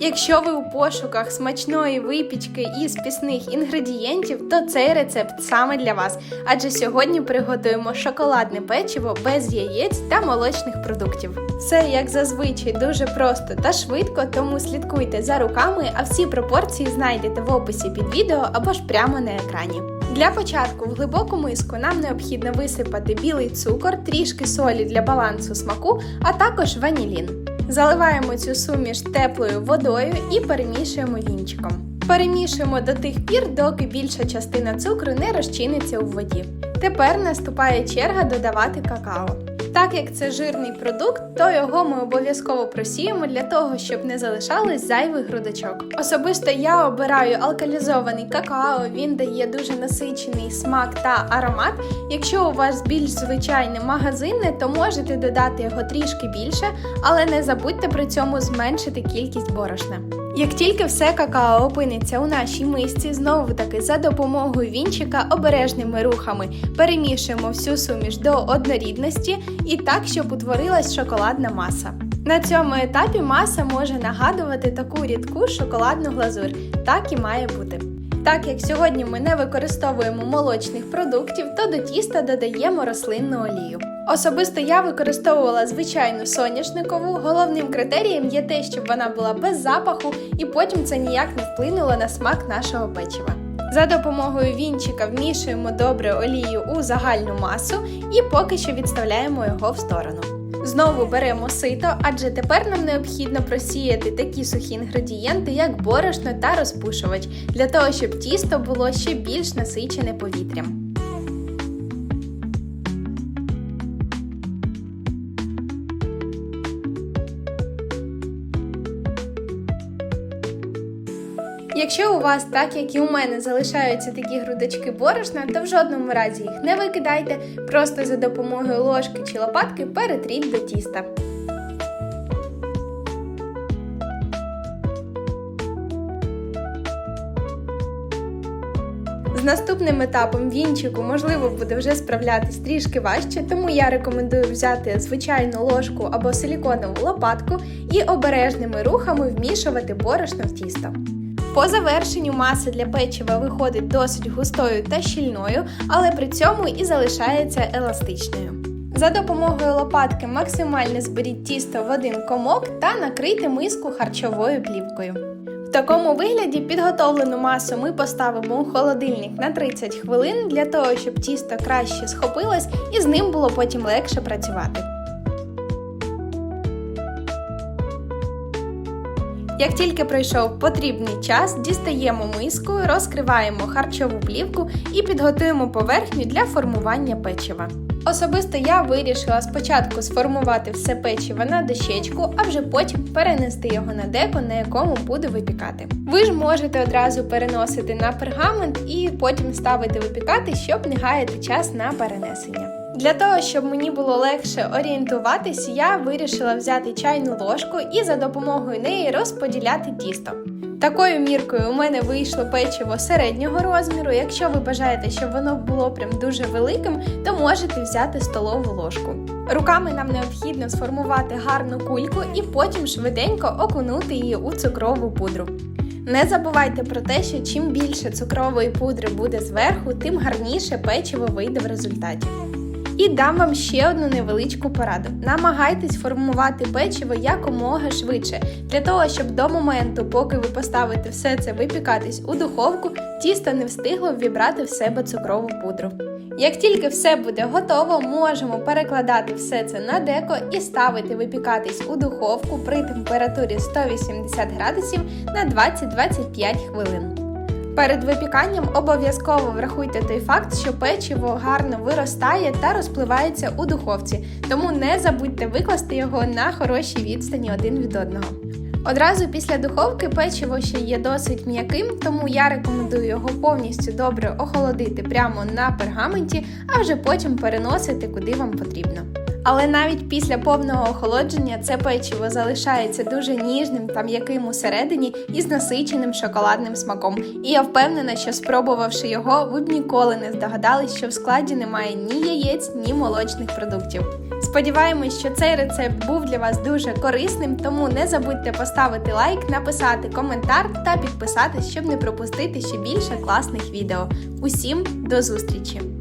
Якщо ви у пошуках смачної випічки із пісних інгредієнтів, то цей рецепт саме для вас. Адже сьогодні приготуємо шоколадне печиво без яєць та молочних продуктів. Все як зазвичай дуже просто та швидко, тому слідкуйте за руками, а всі пропорції знайдете в описі під відео або ж прямо на екрані. Для початку в глибоку миску нам необхідно висипати білий цукор, трішки солі для балансу смаку, а також ванілін. Заливаємо цю суміш теплою водою і перемішуємо вінчиком. Перемішуємо до тих пір, доки більша частина цукру не розчиниться у воді. Тепер наступає черга додавати какао. Так як це жирний продукт, то його ми обов'язково просіємо для того, щоб не залишалось зайвих грудочок. Особисто я обираю алкалізований какао, він дає дуже насичений смак та аромат. Якщо у вас більш звичайне магазинне, то можете додати його трішки більше, але не забудьте при цьому зменшити кількість борошна. Як тільки все какао опиниться у нашій мисці, знову таки за допомогою вінчика обережними рухами перемішуємо всю суміш до однорідності і так, щоб утворилась шоколадна маса. На цьому етапі маса може нагадувати таку рідку шоколадну глазурь, так і має бути. Так як сьогодні ми не використовуємо молочних продуктів, то до тіста додаємо рослинну олію. Особисто я використовувала звичайну соняшникову. Головним критерієм є те, щоб вона була без запаху, і потім це ніяк не вплинуло на смак нашого печива. За допомогою вінчика вмішуємо добре олію у загальну масу і поки що відставляємо його в сторону. Знову беремо сито, адже тепер нам необхідно просіяти такі сухі інгредієнти, як борошно та розпушувач, для того, щоб тісто було ще більш насичене повітрям. Якщо у вас, так як і у мене, залишаються такі грудочки борошна, то в жодному разі їх не викидайте, просто за допомогою ложки чи лопатки перетріть до тіста. З наступним етапом вінчику можливо буде вже справлятись трішки важче, тому я рекомендую взяти звичайну ложку або силіконову лопатку і обережними рухами вмішувати борошно в тісто. По завершенню маса для печива виходить досить густою та щільною, але при цьому і залишається еластичною. За допомогою лопатки максимально зберіть тісто в один комок та накрийте миску харчовою плівкою. В такому вигляді підготовлену масу ми поставимо у холодильник на 30 хвилин для того, щоб тісто краще схопилось і з ним було потім легше працювати. Як тільки пройшов потрібний час, дістаємо миску, розкриваємо харчову плівку і підготуємо поверхню для формування печива. Особисто я вирішила спочатку сформувати все печиво на дощечку, а вже потім перенести його на деко, на якому буду випікати. Ви ж можете одразу переносити на пергамент і потім ставити випікати, щоб не гаяти час на перенесення. Для того, щоб мені було легше орієнтуватись, я вирішила взяти чайну ложку і за допомогою неї розподіляти тісто. Такою міркою у мене вийшло печиво середнього розміру. Якщо ви бажаєте, щоб воно було прям дуже великим, то можете взяти столову ложку. Руками нам необхідно сформувати гарну кульку і потім швиденько окунути її у цукрову пудру. Не забувайте про те, що чим більше цукрової пудри буде зверху, тим гарніше печиво вийде в результаті. І дам вам ще одну невеличку пораду. Намагайтесь формувати печиво якомога швидше, для того, щоб до моменту, поки ви поставите все це випікатись у духовку, тісто не встигло ввібрати в себе цукрову пудру. Як тільки все буде готово, можемо перекладати все це на деко і ставити випікатись у духовку при температурі 180 градусів на 20-25 хвилин. Перед випіканням обов'язково врахуйте той факт, що печиво гарно виростає та розпливається у духовці, тому не забудьте викласти його на хорошій відстані один від одного. Одразу після духовки печиво ще є досить м'яким, тому я рекомендую його повністю добре охолодити прямо на пергаменті, а вже потім переносити куди вам потрібно. Але навіть після повного охолодження це печиво залишається дуже ніжним та м'яким усередині і з насиченим шоколадним смаком. І я впевнена, що спробувавши його, ви б ніколи не здогадались, що в складі немає ні яєць, ні молочних продуктів. Сподіваємось, що цей рецепт був для вас дуже корисним, тому не забудьте поставити лайк, написати коментар та підписатись, щоб не пропустити ще більше класних відео. Усім до зустрічі!